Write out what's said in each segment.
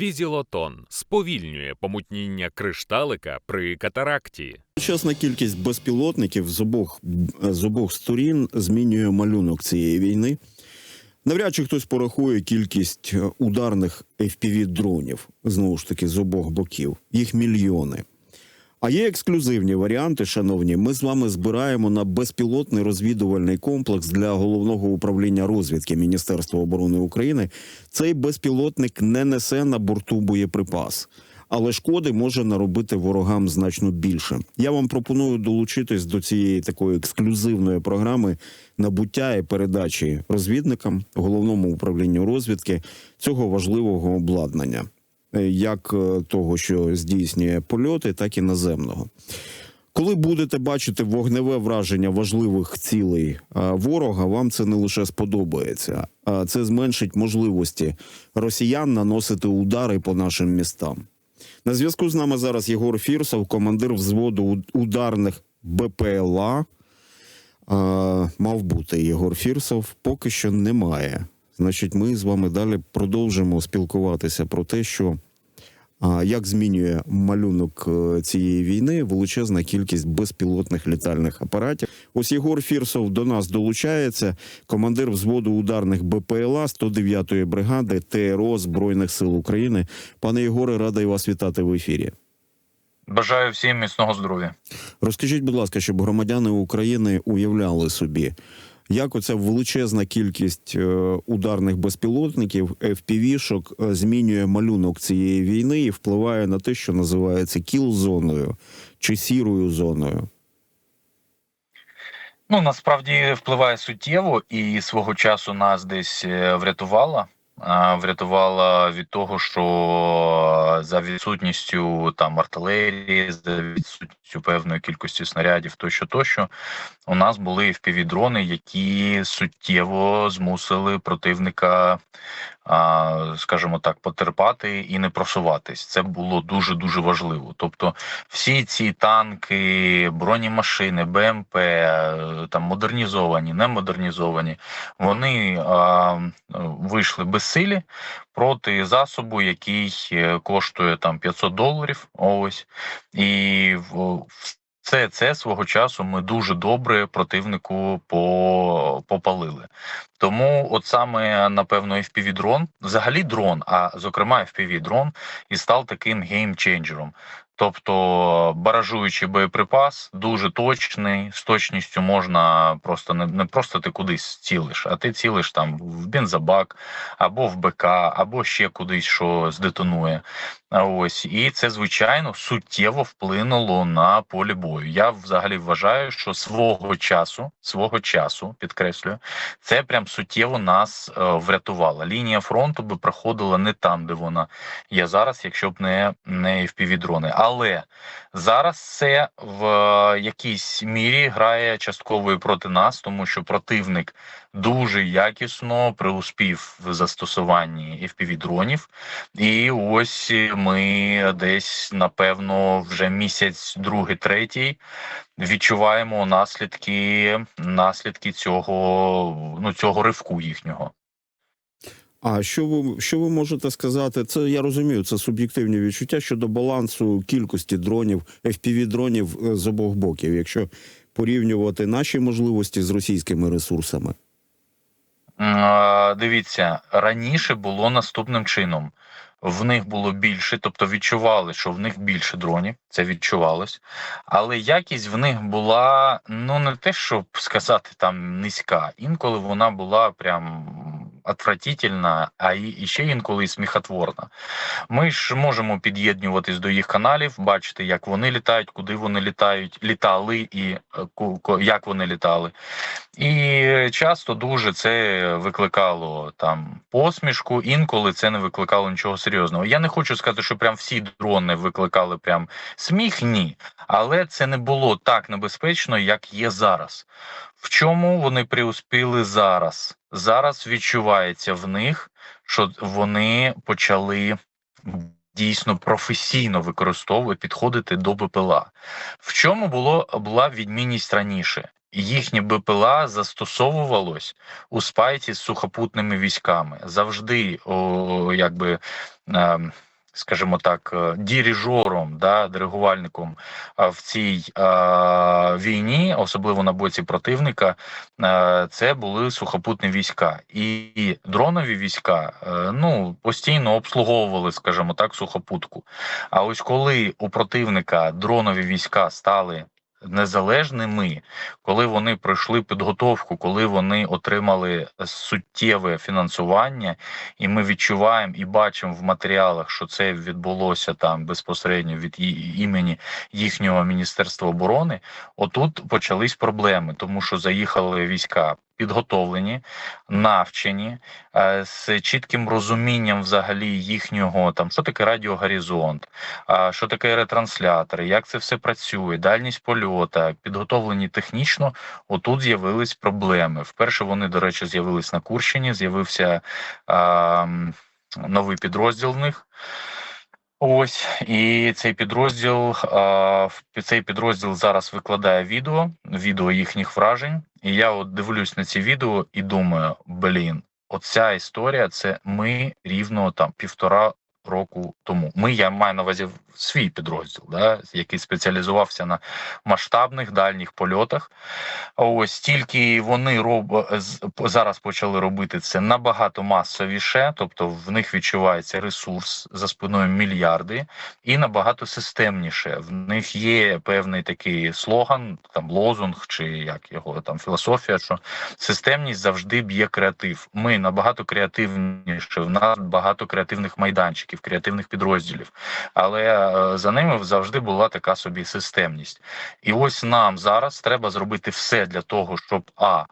Візілотон сповільнює помутніння кришталика при катаракті. Величезна кількість безпілотників з обох, з обох сторін змінює малюнок цієї війни. Навряд чи хтось порахує кількість ударних fpv дронів знову ж таки з обох боків. Їх мільйони. А є ексклюзивні варіанти, шановні. Ми з вами збираємо на безпілотний розвідувальний комплекс для головного управління розвідки Міністерства оборони України. Цей безпілотник не несе на борту боєприпас, але шкоди може наробити ворогам значно більше. Я вам пропоную долучитись до цієї такої ексклюзивної програми набуття і передачі розвідникам головному управлінню розвідки цього важливого обладнання як е, того, що здійснює польоти, так і наземного. Коли будете бачити вогневе враження важливих цілей ворога, вам це не лише сподобається, а це зменшить можливості росіян наносити удари по нашим містам. На зв'язку з нами зараз Єгор Фірсов, командир взводу ударних БПЛА. Мав бути Єгор Фірсов, поки що немає. Значить, ми з вами далі продовжимо спілкуватися про те, що як змінює малюнок е, цієї війни величезна кількість безпілотних літальних апаратів. Ось Єгор Фірсов до нас долучається, командир взводу ударних БПЛА 109-ї бригади ТРО Збройних сил України. Пане Єгоре, радий вас вітати в ефірі. Бажаю всім міцного здоров'я. Розкажіть, будь ласка, щоб громадяни України уявляли собі, як оця величезна кількість е, ударних безпілотників, FPV-шок е, змінює малюнок цієї війни і впливає на те, що називається кіл-зоною чи сірою зоною. Ну насправді впливає суттєво і свого часу нас десь е, врятувала. Врятувала від того, що за відсутністю там артилерії, за відсутністю певної кількості снарядів, тощо, тощо, у нас були впівдрони, які суттєво змусили противника, скажімо так, потерпати і не просуватись. Це було дуже дуже важливо. Тобто, всі ці танки, бронемашини, БМП, е, там модернізовані, не модернізовані, вони вийшли безсилі проти засобу, який е, коштує там 500 доларів. Ось і в- все це свого часу ми дуже добре противнику по, попалили. Тому, от саме напевно, FPV-дрон, взагалі дрон, а зокрема FPV-дрон, і став таким геймченджером. Тобто баражуючий боєприпас дуже точний, з точністю можна просто не, не просто ти кудись цілиш, а ти цілиш там в бензобак або в БК, або ще кудись, що здетонує. Ось і це звичайно суттєво вплинуло на полі бою. Я взагалі вважаю, що свого часу, свого часу, підкреслюю, це прям суттєво нас е, врятувало. Лінія фронту би проходила не там, де вона є зараз, якщо б не, не впівдрони. Але зараз це в е, якійсь мірі грає частково і проти нас, тому що противник дуже якісно преуспів в застосуванні FPV-дронів. І ось ми десь, напевно, вже місяць, другий, третій відчуваємо наслідки, наслідки цього, ну, цього ривку їхнього. А що ви що ви можете сказати? Це я розумію, це суб'єктивні відчуття щодо балансу кількості дронів, fpv дронів е, з обох боків, якщо порівнювати наші можливості з російськими ресурсами. Дивіться, раніше було наступним чином. В них було більше, тобто відчували, що в них більше дронів, це відчувалось. Але якість в них була ну не те, щоб сказати там низька. Інколи вона була прям отвратительна, а і ще інколи сміхотворна. Ми ж можемо під'єднуватись до їх каналів, бачити, як вони літають, куди вони літають, літали і як вони літали. І часто дуже це викликало там посмішку, інколи це не викликало нічого серйозного. Я не хочу сказати, що прям всі дрони викликали прям сміх, ні. Але це не було так небезпечно, як є зараз. В чому вони приуспіли зараз? Зараз відчувається в них, що вони почали дійсно професійно використовувати, підходити до БПЛА. В чому було була відмінність раніше? їхнє БПЛА застосовувалось у спайті з сухопутними військами. Завжди, о, якби. Е, Скажімо так, е, діріжором, да, диригувальником в цій е, війні, особливо на боці противника, е, це були сухопутні війська, і дронові війська е, ну постійно обслуговували, скажімо так, сухопутку. А ось коли у противника дронові війська стали незалежними, коли вони пройшли підготовку, коли вони отримали суттєве фінансування, і ми відчуваємо і бачимо в матеріалах, що це відбулося там безпосередньо від імені їхнього міністерства оборони. Отут почались проблеми, тому що заїхали війська підготовлені, навчені, е, з чітким розумінням взагалі їхнього там, що таке радіогоризонт, що таке ретранслятори, як це все працює, дальність польота, підготовлені технічно. Отут з'явились проблеми. Вперше вони, до речі, з'явились на Курщині. З'явився новий підрозділ в них. Ось і цей підрозділ, цей підрозділ зараз викладає відео, відео їхніх вражень. І я от дивлюсь на ці відео і думаю: блін, оця історія це ми рівно там півтора року тому. Ми я маю на увазі свій підрозділ, да, який спеціалізувався на масштабних дальніх польотах. Ось тільки вони роб... зараз почали робити це набагато масовіше, тобто в них відчувається ресурс за спиною мільярди, і набагато системніше. В них є певний такий слоган, там лозунг, чи як його там філософія, що системність завжди б'є креатив. Ми набагато креативніше. В нас багато креативних майданчиків, креативних підрозділів, але е, за ними завжди була така собі системність. І ось нам зараз треба зробити все для того, щоб а.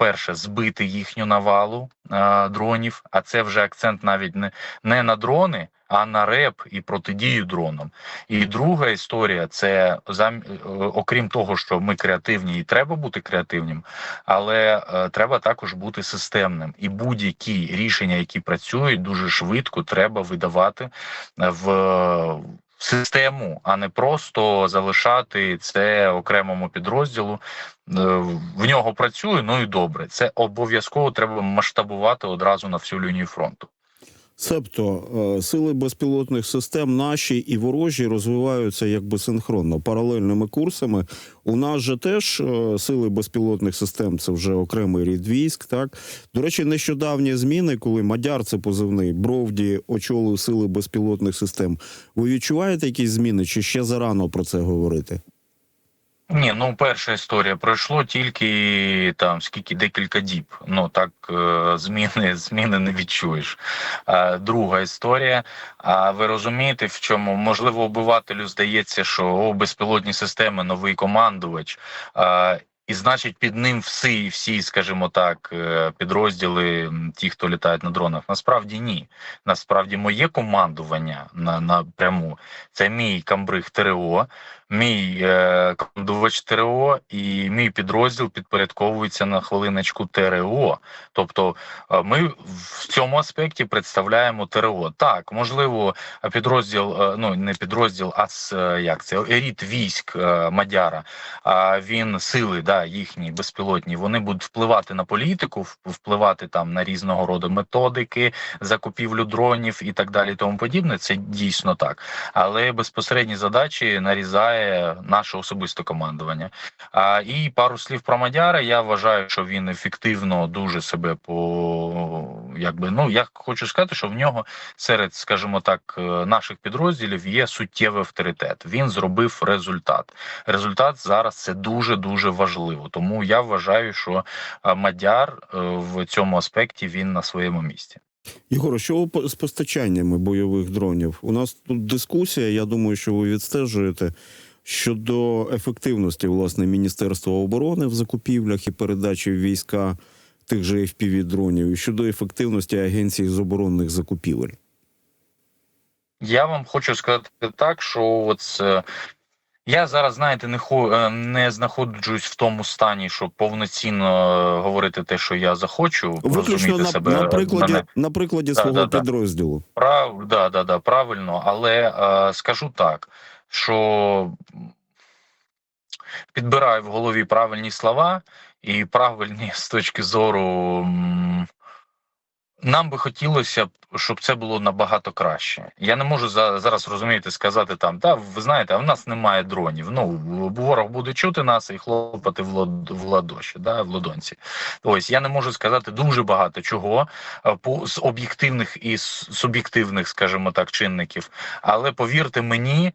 Перше, збити їхню навалу е, дронів, а це вже акцент навіть не, не на дрони, а на реп і протидію дронам. І друга історія це е, окрім того, що ми креативні і треба бути креативним, але е, треба також бути системним. І будь-які рішення, які працюють дуже швидко, треба видавати в систему, а не просто залишати це окремому підрозділу. Е, В нього працює, ну і добре. Це обов'язково треба масштабувати одразу на всю лінію фронту. Себто е, сили безпілотних систем наші і ворожі розвиваються якби синхронно паралельними курсами. У нас же теж е, сили безпілотних систем це вже окремий рід військ. Так до речі, нещодавні зміни, коли Мадяр це позивний Бровді очолив сили безпілотних систем. Ви відчуваєте якісь зміни, чи ще зарано про це говорити? Ні, ну перша історія пройшло тільки там скільки декілька діб. Ну так е, зміни зміни не відчуєш. А друга історія. А ви розумієте, в чому можливо обивателю здається, що о, безпілотні системи, новий командувач. А, і значить, під ним всі, всі, скажімо так, е, підрозділи, ті, хто літають на дронах. Насправді ні. Насправді, моє командування на напряму це мій камбриг ТРО, мій е, командувач ТРО і мій підрозділ підпорядковується на хвилиночку ТРО. Тобто е, ми в цьому аспекті представляємо ТРО. Так, можливо, підрозділ, е, ну не підрозділ, а як це еліт військ Мадяра. А він сили, да, їхні безпілотні, вони будуть впливати на політику, впливати там на різного роду методики, закупівлю дронів і так далі. Тому подібне. Це дійсно так. Але безпосередні задачі нарізає наше особисте командування. А і пару слів про Мадяра. Я вважаю, що він ефективно дуже себе по якби ну я хочу сказати, що в нього серед, скажімо так, е, наших підрозділів є суттєвий авторитет. Він зробив результат. Результат зараз це дуже дуже важливо. Тому я вважаю, що е, Мадяр е, в цьому аспекті він на своєму місці. Єгоре, що з постачаннями бойових дронів? У нас тут дискусія. Я думаю, що ви відстежуєте щодо ефективності власне Міністерства оборони в закупівлях і передачі війська тих же fpv дронів і щодо ефективності агенції з оборонних закупівель. Я вам хочу сказати так, що от е, я зараз, знаєте, не хо е, не знаходжусь в тому стані, щоб повноцінно е, говорити те, що я захочу, Виключно на, себе на прикладі, мене. на прикладі Да, свого да, да. підрозділу. Прав, да, да, да, правильно, але е, скажу так, що підбираю в голові правильні слова і правильні з точки зору. Нам би хотілося б, щоб це було набагато краще. Я не можу за, зараз розумієте сказати там, та ви знаєте, а в нас немає дронів. Ну ворог буде чути нас і хлопати в лод, в ладоші, да, в ладонці. Ось я не можу сказати дуже багато чого е, по з об'єктивних і суб'єктивних, скажімо так, чинників. Але повірте мені,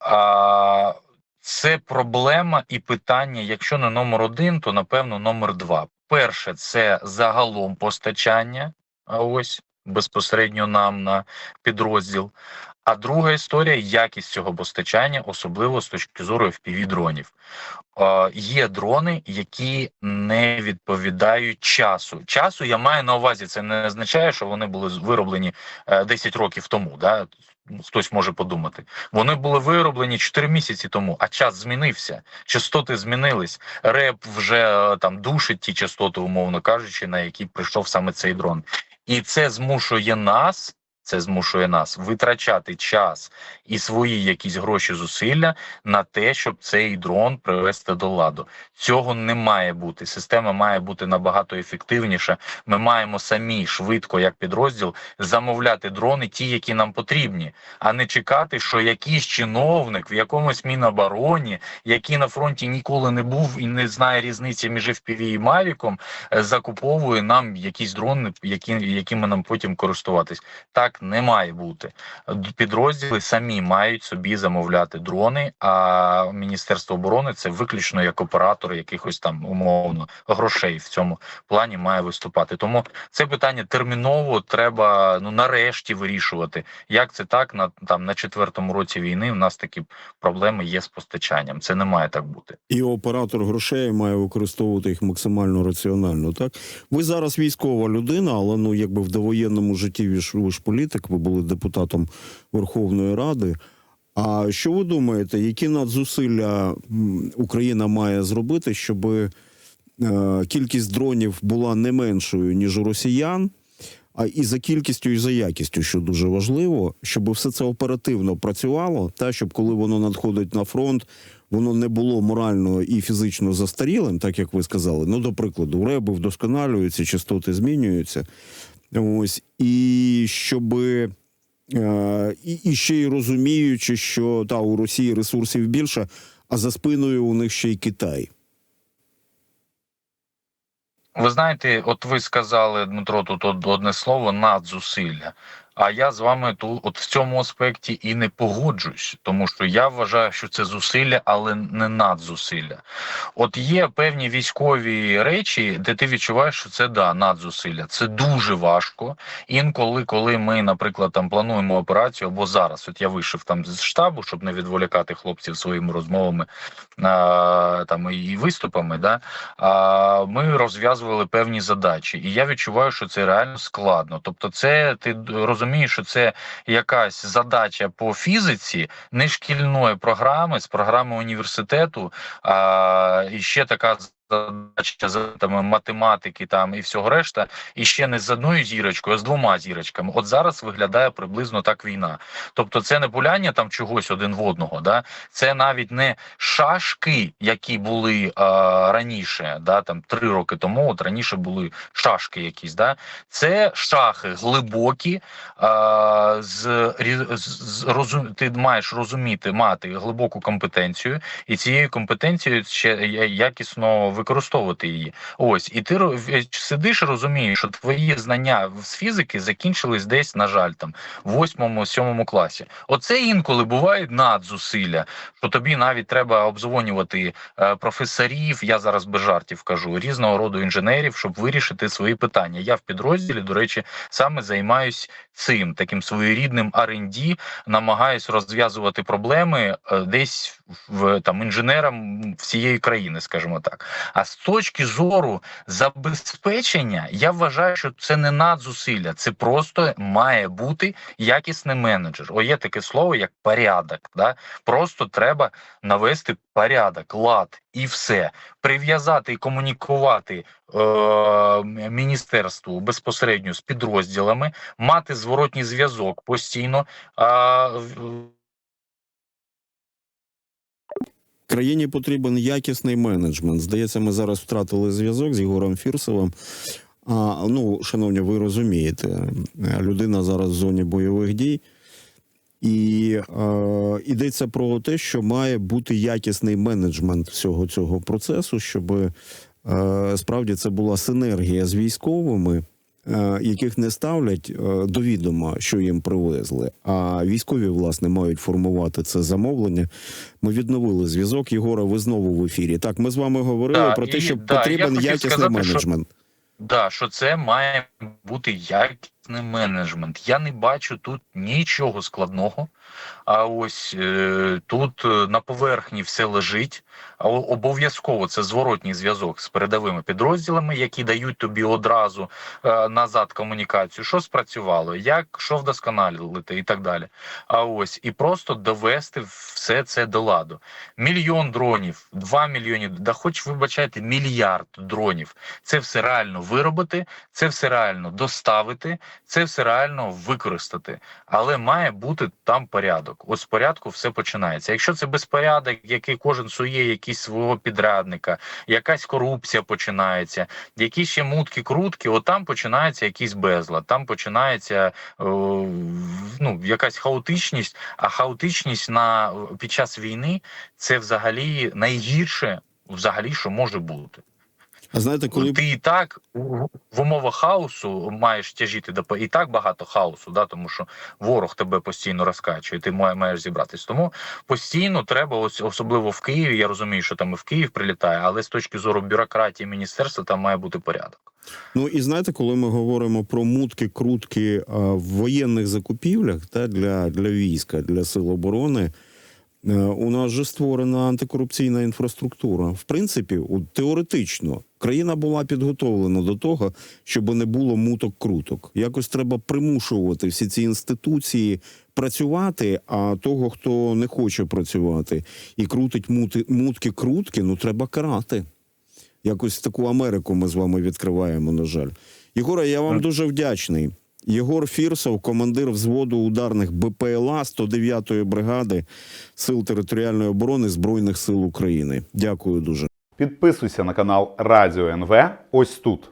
а, це проблема і питання, якщо не номер один, то напевно номер два. Перше, це загалом постачання, а ось безпосередньо нам на підрозділ. А друга історія якість цього постачання, особливо з точки зору fpv дронів. Е, є дрони, які не відповідають часу. Часу я маю на увазі. Це не означає, що вони були вироблені е, 10 років тому. Да? Хтось може подумати. Вони були вироблені 4 місяці тому, а час змінився. Частоти змінились. Реп вже е, там душить ті частоти, умовно кажучи, на які прийшов саме цей дрон. І це змушує нас. Це змушує нас витрачати час і свої якісь гроші зусилля на те, щоб цей дрон привести до ладу. Цього не має бути. Система має бути набагато ефективніша. Ми маємо самі швидко, як підрозділ, замовляти дрони, ті, які нам потрібні, а не чекати, що якийсь чиновник в якомусь мінобороні, який на фронті ніколи не був і не знає різниці між FPV і Мавіком, е, закуповує нам якісь дрони, які, якими нам потім користуватись. Так не має бути. Підрозділи самі мають собі замовляти дрони, а Міністерство оборони це виключно як оператор якихось там умовно грошей в цьому плані має виступати. Тому це питання терміново треба ну нарешті вирішувати. Як це так на там на четвертому році війни? У нас такі проблеми є з постачанням. Це не має так бути. І оператор грошей має використовувати їх максимально раціонально. Так ви зараз військова людина, але ну якби в довоєнному житті ви ж, ви ж політик, ви були депутатом Верховної Ради. А що ви думаєте, які надзусилля Україна має зробити, щоб е, кількість дронів була не меншою ніж у росіян? А і за кількістю, і за якістю, що дуже важливо, щоб все це оперативно працювало, та щоб коли воно надходить на фронт, воно не було морально і фізично застарілим, так як ви сказали. Ну, до прикладу, реби вдосконалюються, частоти змінюються. Ось і щоб е, і, і ще й розуміючи, що та у Росії ресурсів більше, а за спиною у них ще й Китай. Ви знаєте, от ви сказали, Дмитро, тут одне слово надзусилля. А я з вами тут, от в цьому аспекті і не погоджуюсь, тому що я вважаю, що це зусилля, але не надзусилля. От є певні військові речі, де ти відчуваєш, що це да надзусилля. Це дуже важко. Інколи, коли ми, наприклад, там плануємо операцію, або зараз, от я вийшов там з штабу, щоб не відволікати хлопців своїми розмовами а, там і виступами, да а, ми розв'язували певні задачі, і я відчуваю, що це реально складно. Тобто, це ти розумієш, що це якась задача по фізиці, не шкільної програми, з програми університету, а ще така. Задача з там, математики там і всього решта, і ще не з одною зірочкою, а з двома зірочками. От зараз виглядає приблизно так війна. Тобто, це не пуляння там чогось один в одного, да це навіть не шашки, які були а, раніше, да там три роки тому. От раніше були шашки, якісь, да це шахи глибокі. А, з, з розум, ти маєш розуміти, мати глибоку компетенцію, і цією компетенцією ще якісно використовувати її. Ось, і ти ро- сидиш, розумієш, що твої знання з фізики закінчились десь, на жаль, там в восьмому, сьомому класі. Оце інколи буває надзусилля, що тобі навіть треба обзвонювати е, професорів. Я зараз без жартів кажу різного роду інженерів, щоб вирішити свої питання. Я в підрозділі, до речі, саме займаюсь цим таким своєрідним R&D, намагаюсь розв'язувати проблеми е, десь в там інженерам всієї країни, скажімо так. А з точки зору забезпечення, я вважаю, що це не надзусилля, це просто має бути якісний менеджер. О, є таке слово, як порядок. Да? Просто треба навести порядок, лад і все. Прив'язати і комунікувати е, міністерству безпосередньо з підрозділами, мати зворотній зв'язок постійно. А, Країні потрібен якісний менеджмент. Здається, ми зараз втратили зв'язок з Єгором Фірсовим. А, ну, шановні, ви розумієте, людина зараз в зоні бойових дій. І е, йдеться про те, що має бути якісний менеджмент всього цього процесу, щоб е, справді це була синергія з військовими, яких не ставлять е, до відома, що їм привезли. А військові, власне, мають формувати це замовлення. Ми відновили зв'язок. Єгора, ви знову в ефірі. Так, ми з вами говорили Да, про те, і- що да, потрібен хотів якісний сказати, що- менеджмент. Да, що це має бути якісний менеджмент. Я не бачу тут нічого складного. А ось е, тут е, на поверхні все лежить. А обов'язково це зворотній зв'язок з передовими підрозділами, які дають тобі одразу е, назад комунікацію, що спрацювало, як що вдосконалити і так далі. А ось і просто довести все це до ладу. Мільйон дронів, два мільйони, да хоч вибачайте, мільярд дронів. Це все реально виробити, це все реально доставити, це все реально використати. Але має бути там порядок. Ось з порядку все починається. Якщо це безпорядок, який кожен сує якийсь свого підрядника, якась корупція починається, якісь ще мутки, крутки, от там починається якийсь безлад, там починається е, ну, якась хаотичність, а хаотичність на під час війни це взагалі найгірше, взагалі, що може бути. А знаєте, коли Ти і так в умовах хаосу маєш тяжіти до і так багато хаосу, да, тому що ворог тебе постійно розкачує, ти має- маєш зібратись. Тому постійно треба, ось особливо в Києві. Я розумію, що там і в Київ прилітає, але з точки зору бюрократії міністерства там має бути порядок. Ну і знаєте, коли ми говоримо про мутки, крутки в воєнних закупівлях та для, для війська, для сил оборони. Е, У нас же створена антикорупційна інфраструктура. В принципі, теоретично, країна була підготовлена до того, щоб не було муток круток. Якось треба примушувати всі ці інституції працювати. А того, хто не хоче працювати і крутить мути, мутки крутки, ну треба карати. Якось таку Америку ми з вами відкриваємо, на жаль. Єгоре, я вам дуже вдячний. Єгор Фірсов, командир взводу ударних БПЛА 109-ї бригади Сил територіальної оборони Збройних сил України. Дякую дуже. Підписуйся на канал Радіо НВ ось тут.